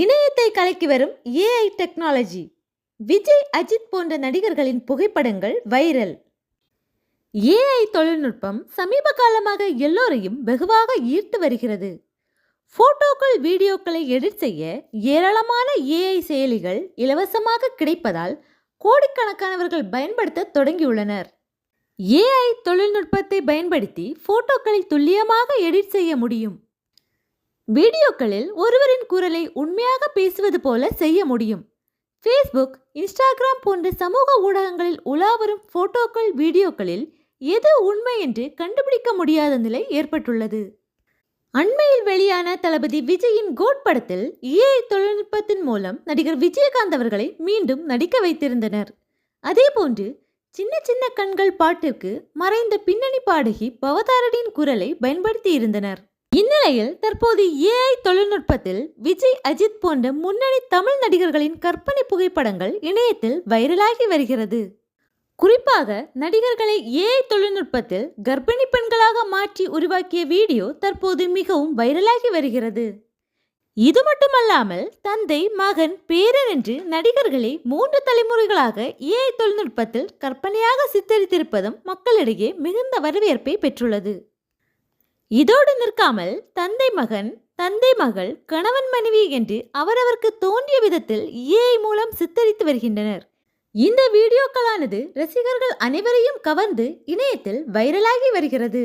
இணையத்தை கலக்கி வரும் ஏஐ டெக்னாலஜி விஜய் அஜித் போன்ற நடிகர்களின் புகைப்படங்கள் வைரல். ஏஐ தொழில்நுட்பம் சமீப காலமாக எல்லோரையும் வெகுவாக ஈர்த்து வருகிறது. போட்டோக்கள் வீடியோக்களை எடிட் செய்ய ஏராளமான ஏஐ செயலிகள் இலவசமாக கிடைப்பதால் கோடிக்கணக்கானவர்கள் பயன்படுத்த தொடங்கியுள்ளனர். ஏஐ தொழில்நுட்பத்தை பயன்படுத்தி போட்டோக்களை துல்லியமாக எடிட் செய்ய முடியும். வீடியோக்களில் ஒருவரின் குரலை உண்மையாக பேசுவது போல செய்ய முடியும். ஃபேஸ்புக் இன்ஸ்டாகிராம் போன்ற சமூக ஊடகங்களில் உலாவரும் போட்டோக்கள் வீடியோக்களில் எது உண்மை என்று கண்டுபிடிக்க முடியாத நிலை ஏற்பட்டுள்ளது. அண்மையில் வெளியான தளபதி விஜயின் கோட் படத்தில் ஏஐ தொழில்நுட்பத்தின் மூலம் நடிகர் விஜயகாந்த் அவர்களை மீண்டும் நடிக்க வைத்திருந்தனர். அதேபோன்று சின்ன சின்ன கண்கள் பாட்டிற்கு மறைந்த பின்னணி பாடகி பவதாரடியின் குரலை பயன்படுத்தி இருந்தனர் இந்நிலையில் தற்போது ஏஐ தொழில்நுட்பத்தில் விஜய் அஜித் போன்ற முன்னணி தமிழ் நடிகர்களின் கற்பனை புகைப்படங்கள் இணையத்தில் வைரலாகி வருகிறது. குறிப்பாக நடிகர்களை ஏஐ தொழில்நுட்பத்தில் கர்ப்பிணி பெண்களாக மாற்றி உருவாக்கிய வீடியோ தற்போது மிகவும் வைரலாகி வருகிறது. இது மட்டுமல்லாமல் தந்தை மகன் பேரன் என்று நடிகர்களை மூன்று தலைமுறைகளாக ஏஐ தொழில்நுட்பத்தில் கற்பனையாக சித்தரித்திருப்பதும் மக்களிடையே மிகுந்த வரவேற்பை பெற்றுள்ளது. இதோடு நிற்காமல் தந்தை மகன் தந்தை மகள் கணவன் மனைவி என்று அவரவருக்கு தோன்றிய விதத்தில் ஏஐ மூலம் சித்தரித்து வருகின்றனர். இந்த வீடியோக்களானது ரசிகர்கள் அனைவரையும் கவர்ந்து இணையத்தில் வைரலாகி வருகிறது.